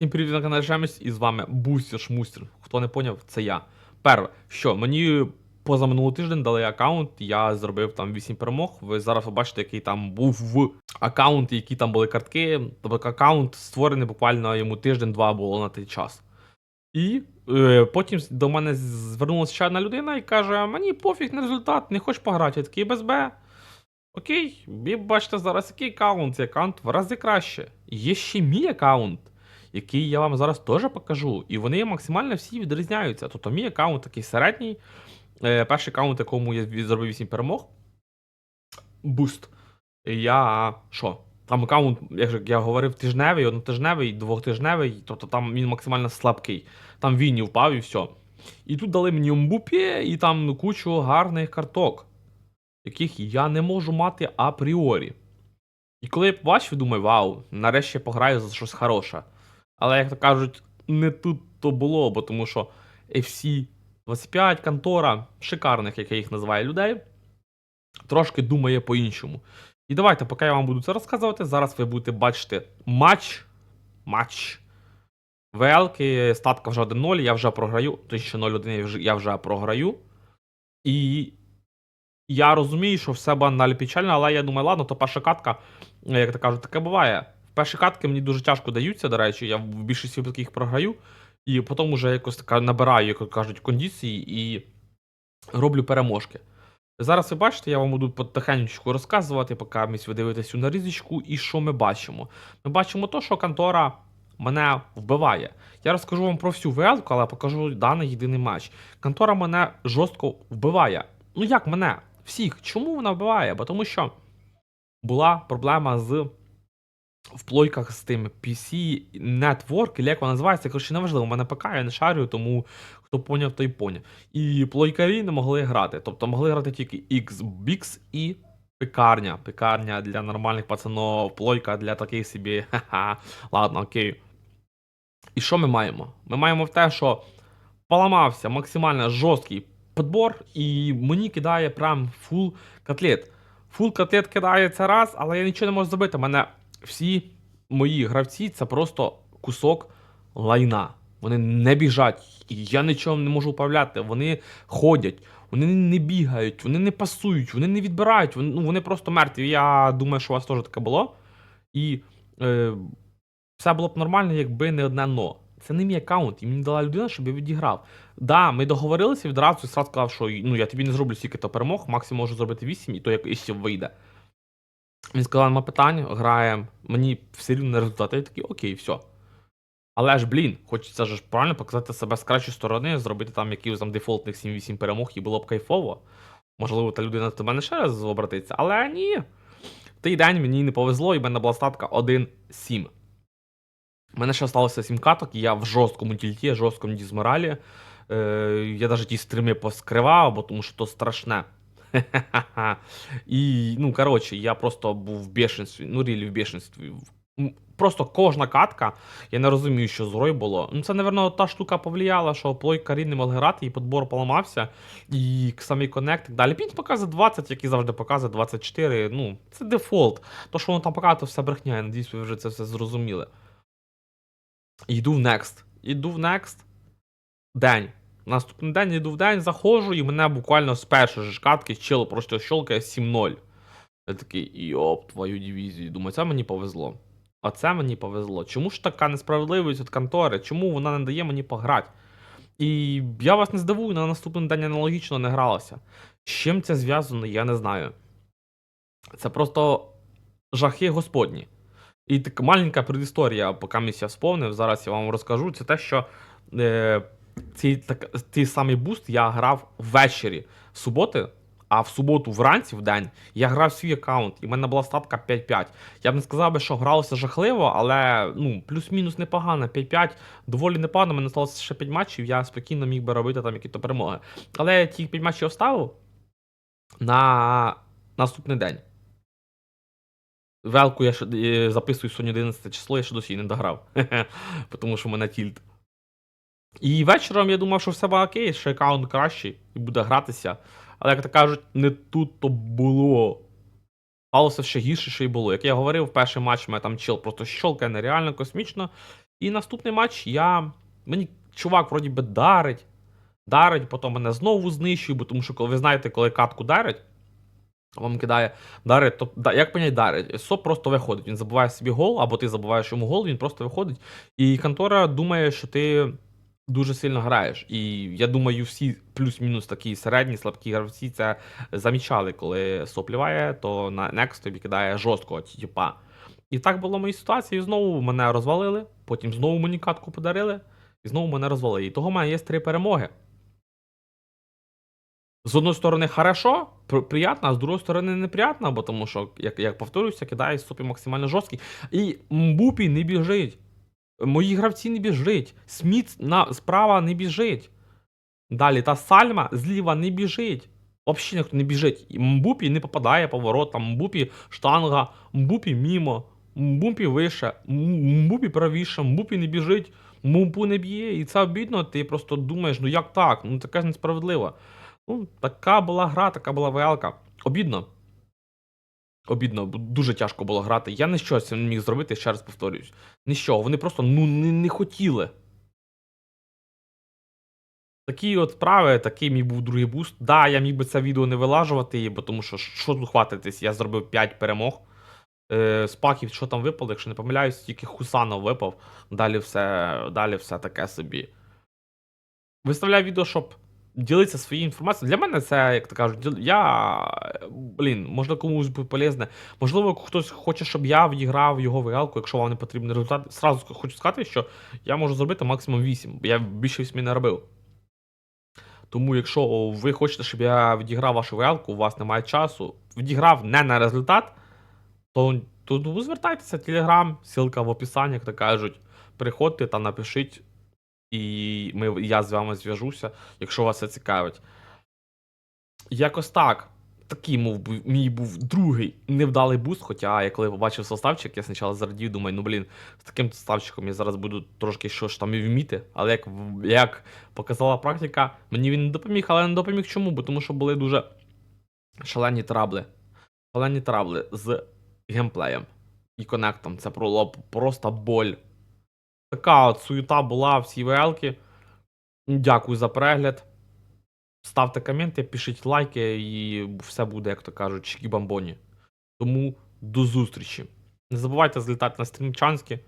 Всім привіт на каналі Жемість, і з вами Бустер Шмустер. Хто не поняв, це я. Перше, що мені позаминулий тиждень дали аккаунт, я зробив там 8 перемог. Ви зараз побачите, який там був в аккаунт, які там були картки. Тобто аккаунт створений буквально йому тиждень-два було на той час. І е, потім до мене звернулася ще одна людина і каже: мені пофіг на результат, не хочеш пограти. Я такий Б. Окей, ви бачите зараз який аккаунт, цей аккаунт в рази краще. Є ще мій аккаунт, який я вам зараз теж покажу. І вони максимально всі відрізняються. Тобто мій аккаунт такий середній. Е, перший аккаунт, якому я зробив 8 перемог. Буст. Я. що? Там аккаунт, як я говорив, тижневий, однотижневий, двохтижневий, тобто там він максимально слабкий. Там він впав і все. І тут дали мені Мбупі і там кучу гарних карток, яких я не можу мати апріорі. І коли я побачив, думаю, вау, нарешті я пограю за щось хороше. Але, як то кажуть, не тут то було, бо тому що FC 25, контора, шикарних, як я їх називаю, людей, трошки думає по-іншому. І давайте, поки я вам буду це розказувати, зараз ви будете бачити матч. Матч. ВЛки, статка вже 1-0, я вже програю. Точніше 0-1 я вже, програю. І я розумію, що все банально печально, але я думаю, ладно, то перша катка, як то кажуть, таке буває. Перші катки мені дуже тяжко даються, до речі, я в більшості їх програю. І потім вже якось така набираю, як кажуть, кондиції і роблю переможки. Зараз ви бачите, я вам буду потихеньку розказувати, поки ви дивитесь цю нарізочку, і що ми бачимо. Ми бачимо то, що контора мене вбиває. Я розкажу вам про всю ВЛ, але покажу даний єдиний матч. Контора мене жорстко вбиває. Ну як мене? Всіх. Чому вона вбиває? Бо тому що була проблема з в плойках з тим PC Network, як вона називається, коротше, неважливо, у мене ПК, я не шарю, тому хто поняв, той поняв. І плойкарі не могли грати. Тобто могли грати тільки XBix і пекарня. Пекарня для нормальних пацанов, плойка для таких собі. Ха-ха. Ладно, окей. І що ми маємо? Ми маємо в те, що поламався максимально жорсткий підбор, і мені кидає прям фул котлет. Фул котлет кидається раз, але я нічого не можу зробити. Мене всі мої гравці це просто кусок лайна. Вони не біжать, я нічого не можу управляти. Вони ходять, вони не бігають, вони не пасують, вони не відбирають, вони, ну, вони просто мертві. Я думаю, що у вас теж таке було. І е, все було б нормально, якби не одне но. Це не мій аккаунт, і мені дала людина, щоб я відіграв. Да, ми договорилися відразу і сказав, що ну, я тобі не зроблю стільки то перемог, максимум можу зробити 8, і то як якщо вийде. Він сказав, нема питань, граємо, мені все рівно на результат. Я такий, окей, все. Але ж, блін, хочеться ж правильно показати себе з кращої сторони, зробити там якихось там дефолтних 7-8 перемог, і було б кайфово. Можливо, та людина до мене ще раз обратиться, але ні. В той день мені не повезло, і в мене була статка 1-7. У мене ще сталося 7 каток, і я в жорсткому тільті, жорсткому дізморалі. Е, я навіть ті стріми поскривав, бо тому що то страшне. І, ну, коротше, я просто був в бешенстві, ну, рілі в бешенстві. Просто кожна катка, я не розумію, що з грою було. Ну, це, напевно, та штука повлияла, що плойкарі не могли грати, і подбор поламався, і самий коннект так далі. Він показує 20, який завжди показує 24. Ну, це дефолт. То, що воно там показує, то все брехня. Я надіюсь, ви вже це все зрозуміли. Йду в Next. Йду в Next. День. Наступний день йду в день, заходжу, і мене буквально з першої ж катки чило просто щолкає 7-0. Я такий, йоп, твою дивізію. Думаю, це мені повезло. Оце мені повезло. Чому ж така несправедливість від контори? Чому вона не дає мені пограти? І я вас не здивую, на наступний день аналогічно не гралося. З чим це зв'язано, я не знаю. Це просто жахи господні. І така маленька предісторія, поки я вспомнив, зараз я вам розкажу. Це те, що е, цей, так, цей самий буст я грав ввечері суботи, а в суботу вранці в день я грав свій аккаунт, і в мене була статка 5-5. Я б не сказав би, що гралося жахливо, але ну, плюс-мінус непогано. 5-5 доволі непогано. Мене сталося ще 5 матчів, я спокійно міг би робити там якісь перемоги. Але я ті 5 матчів оставив на наступний день. Велку я ще записую сьогодні 11 число, я ще досі не дограв. Тому що в мене тільт. І вечором я думав, що все буде окей, що аккаунт кращий і буде гратися. Але, як то кажуть, не тут то було. Сталося ще гірше, що й було. Як я говорив, перший матч мене там чел просто щолкає нереально космічно. І наступний матч я. Мені чувак вроді би дарить. Дарить, потім мене знову знищує, бо тому що коли ви знаєте, коли катку дарить, вам кидає дарить, то да, як понять дарить? Соп просто виходить. Він забуває собі гол, або ти забуваєш йому гол, він просто виходить. І контора думає, що ти дуже сильно граєш. І я думаю, всі плюс-мінус такі середні, слабкі гравці це замічали, коли соп ліває, то на Next тобі кидає жорсткого тіпа. І так було в моїй ситуації. Знову мене розвалили, потім знову мені катку подарили, і знову мене розвалили. І того в мене є три перемоги. З одної сторони, хорошо, при- приятно, а з другої сторони, неприятно, бо тому що, як, як повторююся, кидає сопі максимально жорсткий. І Мбупі не біжить. Мої гравці не біжить. Сміт на, справа не біжить. Далі та сальма зліва не біжить. Взагалі ніхто не біжить. Мбупі не попадає по воротам, Мбупі штанга, Мбупі мімо, Мбупі вище, Мбупі правіше, Мбупі не біжить, Мбупу не б'є. І це обідно, ти просто думаєш, ну як так? Ну таке ж несправедливо. Ну, така була гра, така була ВЛК. Обідно. Обідно, дуже тяжко було грати. Я з цим не міг зробити, ще раз повторююсь. Нічого, вони просто ну, не, не хотіли. Такі от справи, такий мій був другий буст. Да, я міг би це відео не вилажувати, бо тому що що тут хватитись, я зробив 5 перемог. Е, з що там випало, якщо не помиляюсь, тільки Хусанов випав. Далі все, далі все таке собі. Виставляю відео, щоб ділитися своєю інформацією. Для мене це, як то кажуть, я. Блін, можна комусь буде полезне. Можливо, хтось хоче, щоб я відіграв його вигалку, якщо вам не потрібен результат. Сразу хочу сказати, що я можу зробити максимум 8, бо я більше 8 не робив. Тому, якщо ви хочете, щоб я відіграв вашу вигалку, у вас немає часу, відіграв не на результат, то, то ну, звертайтеся, телеграм, ссылка в описанні, як то кажуть. Приходьте та напишіть, і ми, я з вами зв'яжуся, якщо вас це цікавить. Якось так. Такий мов, мій був другий невдалий буст. Хоча я коли побачив составчик, я спочатку зрадів, думаю, ну блін, з таким составчиком я зараз буду трошки що ж там і вміти. Але як, як показала практика, мені він не допоміг, але не допоміг чому? Бо тому що були дуже шалені трабли. Шалені трабли з геймплеєм і конектом. Це було просто боль. Така от суєта була в цій ВЛ-ки. Дякую за перегляд. Ставте коменти, пишіть лайки, і все буде, як то кажуть, чкі-бамбоні. Тому до зустрічі. Не забувайте злітати на стрімчанське.